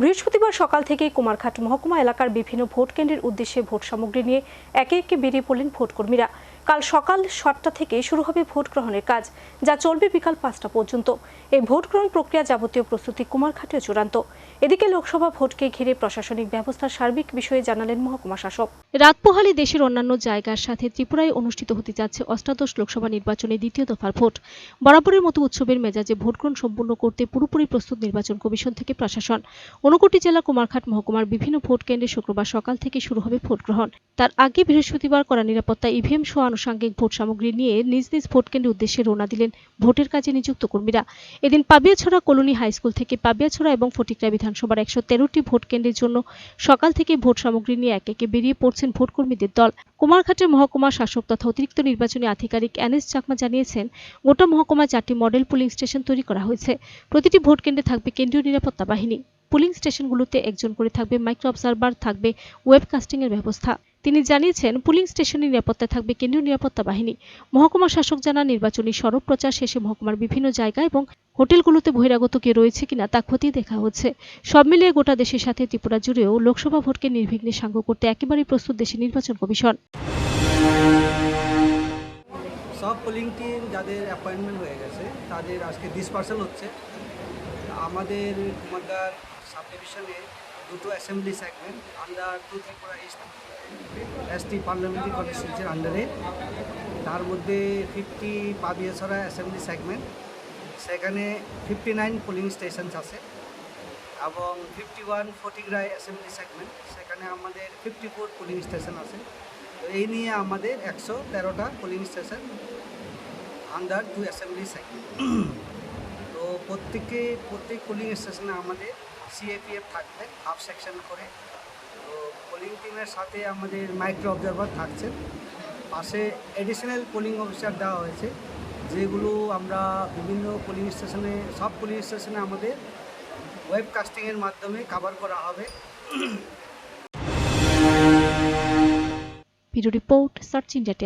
বৃহস্পতিবার সকাল থেকেই কুমারঘাট মহকুমা এলাকার বিভিন্ন ভোট কেন্দ্রের উদ্দেশ্যে ভোট সামগ্রী নিয়ে একে একে বেরিয়ে পড়লেন ভোটকর্মীরা। কাল সকাল সাতটা থেকে শুরু হবে ভোট গ্রহণের কাজ, যা চলবে বিকাল পাঁচটা পর্যন্ত। এই ভোট গ্রহণ প্রক্রিয়া যাবতীয় প্রস্তুতি কুমারঘাটে চূড়ান্ত। এদিকে লোকসভা ভোটকে ঘিরে প্রশাসনিক ব্যবস্থার সার্বিক বিষয়ে জানালেন মহকুমা শাসক। রাত পোহালে দেশের অন্যান্য জায়গার সাথে ত্রিপুরায় অনুষ্ঠিত হতে যাচ্ছে অষ্টাদশ লোকসভা নির্বাচনের দ্বিতীয় দফার ভোট। বরাবরের মতো উৎসবের মেজাজে ভোটগ্রহণ সম্পূর্ণ করতে পুরোপুরি প্রস্তুত নির্বাচন কমিশন থেকে প্রশাসন। ঊনকোটি জেলা, কুমারঘাট মহকুমার বিভিন্ন ভোট কেন্দ্রে শুক্রবার সকাল থেকে শুরু হবে ভোট গ্রহণ তার আগে বৃহস্পতিবার করা নিরাপত্তা ইভিএম সহ আনুষঙ্গিক ভোট সামগ্রী নিয়ে নিজ নিজ ভোট কেন্দ্রের উদ্দেশ্যে রওনা দিলেন ভোটের কাজে নিযুক্ত কর্মীরা। এদিন পাবিয়াছড়া কলোনি হাই স্কুল থেকে পাবিয়াছড়া এবং ফটিকরা বিধানসভার একশো তেরোটি ভোট কেন্দ্রের জন্য সকাল থেকে ভোট সামগ্রী নিয়ে এক একে বেরিয়ে পড়ছেন ভোট কর্মীদের দল। কুমারঘাটের মহকুমা শাসক তথা অতিরিক্ত নির্বাচনী আধিকারিক এনএস চাকমা জানিয়েছেন, গোটা মহকুমায় চারটি মডেল পুলিং স্টেশন তৈরি করা হয়েছে। প্রতিটি ভোট কেন্দ্রে থাকবে কেন্দ্রীয় নিরাপত্তা বাহিনী। পুলিং স্টেশনগুলোতে একজন করে থাকবে মাইক্রো অবজারভার, থাকবে ওয়েবকাস্টিং এর ব্যবস্থা। তিনি জানিয়েছেন, পুলিং স্টেশনে নিরাপত্তায় থাকবে কেন্দ্রীয় নিরাপত্তা বাহিনী। মহকুমা শাসক জানান, নির্বাচনী সড়ক প্রচার শেষে মহকুমার বিভিন্ন জায়গা এবং হোটেলগুলোতে বহিরাগত কে রয়েছে কিনা তা খতিয়ে দেখা হচ্ছে। সব মিলিয়ে গোটা দেশের সাথে ত্রিপুরা জুড়েও লোকসভা ভোটকে নির্বিঘ্নে সাঙ্গ করতে একেবারেই প্রস্তুত দেশের নির্বাচন কমিশন। সব পোলিং টিম যাদের অ্যাপয়েন্টমেন্ট হয়ে গেছে, তাদের আজকে ডিসপার্সেল হচ্ছে। আমাদের কুমারঘাট সাব ডিভিশনে দুটো assembly segment under two Tripura east ST parliamentary কনস্টিটিউন্সির আন্ডারে তার মধ্যে ফিফটি পাবিয়াছড়া অ্যাসেম্বলি সেগমেন্ট সেখানে ফিফটি নাইন পোলিং স্টেশনস আছে এবং fifty one Fatikroy assembly segment সেখানে আমাদের ফিফটি ফোর পোলিং স্টেশন আছে। তো এই নিয়ে আমাদের একশো তেরোটা polling station under two assembly segment তো প্রত্যেকে, প্রত্যেক পোলিং স্টেশনে আমাদের সিএপিএফ থাকবে হাফ সেকশন করে। পোলিং টিমের সাথে আমাদের মাইক্রো অবজারভার থাকছে। পাশে এডিশনাল পোলিং অফিসার দেওয়া হয়েছে, যেগুলো আমরা বিভিন্ন পোলিং স্টেশনে সব পোলিং স্টেশনে আমাদের ওয়েব কাস্টিংয়ের মাধ্যমে কাভার করা হবে। Report search India